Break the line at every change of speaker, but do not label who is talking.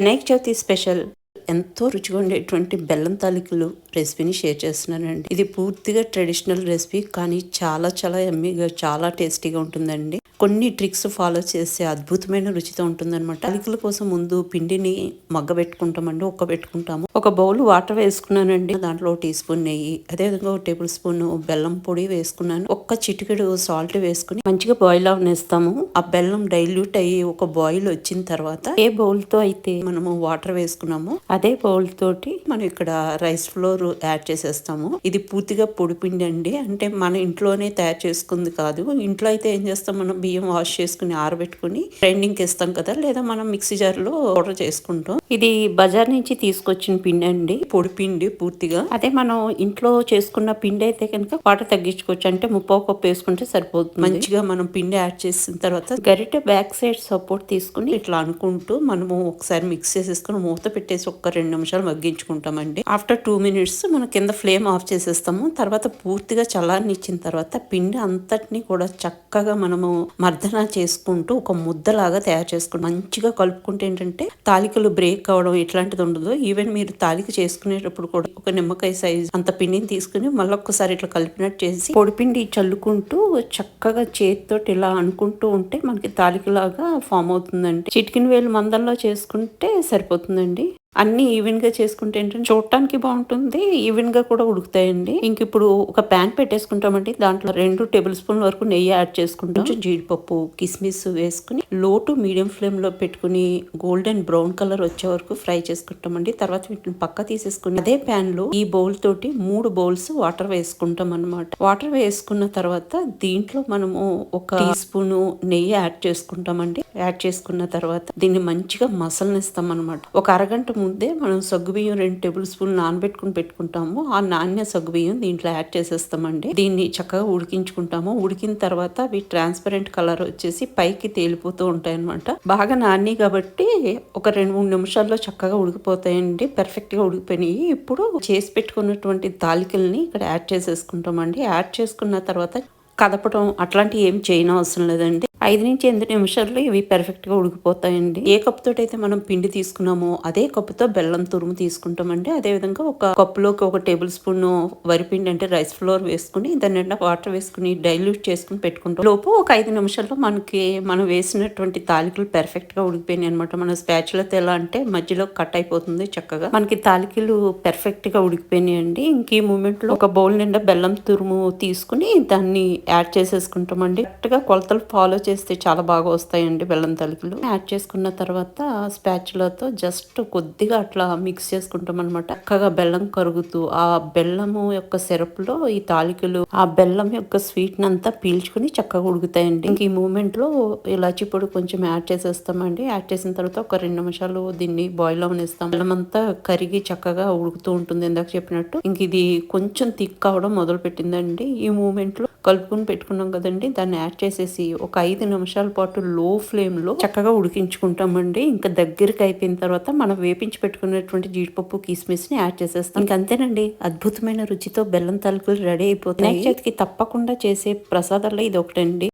Vinayaka Chavithi special ఎంతో రుచిగా ఉండేటువంటి బెల్లం తాలికలు రెసిపీని షేర్ చేస్తున్నానండి. ఇది పూర్తిగా ట్రెడిషనల్ రెసిపీ కానీ చాలా చాలా ఎమ్మీగా చాలా టేస్టీగా ఉంటుందండి. కొన్ని ట్రిక్స్ ఫాలో చేస్తే అద్భుతమైన రుచితో ఉంటుందన్నమాట. తాలికల కోసం ముందు పిండిని మగ్గ పెట్టుకుంటామండి ఒక్క పెట్టుకుంటాము ఒక బౌల్ వాటర్ వేసుకున్నానండి. దాంట్లో టీ స్పూన్ నెయ్యి అదేవిధంగా ఒక టేబుల్ స్పూన్ బెల్లం పొడి వేసుకున్నాను. ఒక్క చిటికెడు సాల్ట్ వేసుకుని మంచిగా బాయిల్ అవనేస్తాము. ఆ బెల్లం డైల్యూట్ అయ్యి ఒక బాయిల్ వచ్చిన తర్వాత ఏ బౌల్తో అయితే మనము వాటర్ వేసుకున్నామో అదే బౌల్ తోటి మనం ఇక్కడ రైస్ ఫ్లోర్ యాడ్ చేసేస్తాము. ఇది పూర్తిగా పొడి పిండి అండి. అంటే మన ఇంట్లోనే తయారు చేసుకుంది కాదు. ఇంట్లో అయితే ఏం చేస్తాం? మనం బియ్యం వాష్ చేసుకుని ఆరబెట్టుకుని గ్రైండింగ్ ఇస్తాం కదా. లేదా మనం మిక్సీ జార్లో పౌడర్ చేసుకుంటాం. ఇది బజార్ నుంచి తీసుకొచ్చిన పిండి అండి. పొడి పిండి పూర్తిగా. అదే మనం ఇంట్లో చేసుకున్న పిండి అయితే కనుక వాటర్ తగ్గించుకోవచ్చు. అంటే ముప్పావు కప్పు వేసుకుంటే సరిపోతుంది. మంచిగా మనం పిండి యాడ్ చేసిన తర్వాత గరిటె బ్యాక్ సైడ్ సపోర్ట్ తీసుకుని ఇట్లా అనుకుంటూ మనము ఒకసారి మిక్స్ చేసేసుకుని మూత పెట్టేసి ఒక్క రెండు నిమిషాలు మగ్గించుకుంటామండి. ఆఫ్టర్ టూ మినిట్స్ మనం కింద ఫ్లేమ్ ఆఫ్ చేసేస్తాము. తర్వాత పూర్తిగా చల్లారనిచ్చిన తర్వాత పిండి అంతటిని కూడా చక్కగా మనము మర్దన చేసుకుంటూ ఒక ముద్దలాగా తయారు చేసుకుంటాం మంచిగా కలుపుకుంటే ఏంటంటే తాలికలు బ్రేక్ అవడం ఇట్లాంటిది ఉండదు ఈవెన్ మీరు తాలిక చేసుకునేటప్పుడు కూడా ఒక నిమ్మకాయ సైజ్ అంత పిండిని తీసుకుని మళ్ళీ ఒక్కసారి ఇట్లా కలిపినట్టు చేసి పొడిపిండి చల్లుకుంటూ చక్కగా చేతితో ఇలా అనుకుంటూ ఉంటే మనకి తాలికలాగా ఫామ్ అవుతుందండి. చిటికిన వేలు మందంలో చేసుకుంటే సరిపోతుందండి. అన్ని ఈవెన్గా చేసుకుంటే ఏంటంటే చూడటానికి బాగుంటుంది ఈవెన్గా కూడా ఉడుకుతాయండి. ఇంక ఇప్పుడు ఒక ప్యాన్ పెట్టేసుకుంటామండి. దాంట్లో రెండు టేబుల్ స్పూన్ వరకు నెయ్యి యాడ్ చేసుకుంటాం. కొంచెం జీడిపప్పు కిస్మిస్ వేసుకుని లో టు మీడియం ఫ్లేమ్లో పెట్టుకుని గోల్డెన్ బ్రౌన్ కలర్ వచ్చే వరకు ఫ్రై చేసుకుంటామండి. తర్వాత వీటిని పక్క తీసేసుకుని అదే ప్యాన్లో ఈ బౌల్ తోటి మూడు బౌల్స్ వాటర్ వేసుకుంటాం అనమాట వాటర్ వేసుకున్న తర్వాత దీంట్లో మనము ఒక టీ స్పూన్ నెయ్యి యాడ్ చేసుకుంటామండి. యాడ్ చేసుకున్న తర్వాత దీన్ని మంచిగా మసలనిస్తాం అనమాట ఒక అరగంట ముందే మనం సగ్గుబియ్యం రెండు టేబుల్ స్పూన్ నానబెట్టుకుని పెట్టుకుంటాము. ఆ నాణ్య సగ్గుబియ్యం దీంట్లో యాడ్ చేసేస్తామండి. దీన్ని చక్కగా ఉడికించుకుంటాము. ఉడికిన తర్వాత అవి ట్రాన్స్పరెంట్ కలర్ వచ్చేసి పైకి తేలిపోతూ ఉంటాయి అనమాట బాగా నాని కాబట్టి ఒక రెండు మూడు నిమిషాల్లో చక్కగా ఉడికిపోతాయండి. పర్ఫెక్ట్గా ఉడికిపోయినాయి. ఇప్పుడు చేసి పెట్టుకున్నటువంటి తాలికల్ని ఇక్కడ యాడ్ చేసేసుకుంటామండి. యాడ్ చేసుకున్న తర్వాత కదపడం అట్లాంటివి ఏం చేయనవసరం లేదండి. ఐదు నుంచి ఎనిమిది నిమిషాల్లో ఇవి పెర్ఫెక్ట్గా ఉడికిపోతాయండి. ఏ కప్పుతో అయితే మనం పిండి తీసుకున్నామో అదే కప్పుతో బెల్లం తురుము తీసుకుంటామండి. అదేవిధంగా ఒక కప్పులోకి ఒక టేబుల్ స్పూన్ వరిపిండి అంటే రైస్ ఫ్లోర్ వేసుకుని దాని నిండా వాటర్ వేసుకుని డైల్యూట్ చేసుకుని పెట్టుకుంటాం. లోపు ఒక ఐదు నిమిషాల్లో మనకి మనం వేసినటువంటి తాలికలు పెర్ఫెక్ట్గా ఉడికిపోయినాయి అనమాట మన స్పాచులతో ఎలా అంటే మధ్యలో కట్ అయిపోతుంది చక్కగా. మనకి తాలికలు పెర్ఫెక్ట్గా ఉడికిపోయినాయండి. ఇంక ఈ మూమెంట్లో ఒక బౌల్ నిండా బెల్లం తురుము తీసుకుని దాన్ని యాడ్ చేసేసుకుంటామండి. కరెక్ట్గా కొలతలు ఫాలో చేస్తే చాలా బాగా వస్తాయండి బెల్లం తలుకులు. యాడ్ చేసుకున్న తర్వాత స్పాచులతో జస్ట్ కొద్దిగా అట్లా మిక్స్ చేసుకుంటాం అనమాట చక్కగా బెల్లం కరుగుతూ ఆ బెల్లము యొక్క సిరప్లో ఈ తాలికలు ఆ బెల్లం యొక్క స్వీట్ అంతా పీల్చుకుని చక్కగా ఉడుకుతాయండి. ఇంక ఈ మూమెంట్లో ఇలాచి పొడి కొంచెం యాడ్ చేసేస్తామండి. యాడ్ చేసిన తర్వాత ఒక రెండు నిమిషాలు దీన్ని బాయిల్ అవనిస్తాం. బెల్లం అంతా కరిగి చక్కగా ఉడుకుతూ ఉంటుంది ఇందాక చెప్పినట్టు. ఇంక ఇది కొంచెం థిక్ అవడం మొదలు పెట్టిందండి ఈ మూమెంట్లో కలుపుకుని పెట్టుకున్నాం కదండి. దాన్ని యాడ్ చేసేసి ఒక ఐదు నిమిషాల పాటు లో ఫ్లేమ్లో చక్కగా ఉడికించుకుంటామండి. ఇంకా దగ్గరికి అయిపోయిన తర్వాత మనం వేపించి పెట్టుకున్నటువంటి జీడిపప్పు కిస్మిస్ని యాడ్ చేసేస్తాం. ఇంకంతేనండి అద్భుతమైన రుచితో బెల్లం తలుపులు రెడీ అయిపోతాయి. చేతికి తప్పకుండా చేసే ప్రసాదాల్లో ఇది ఒకటండి.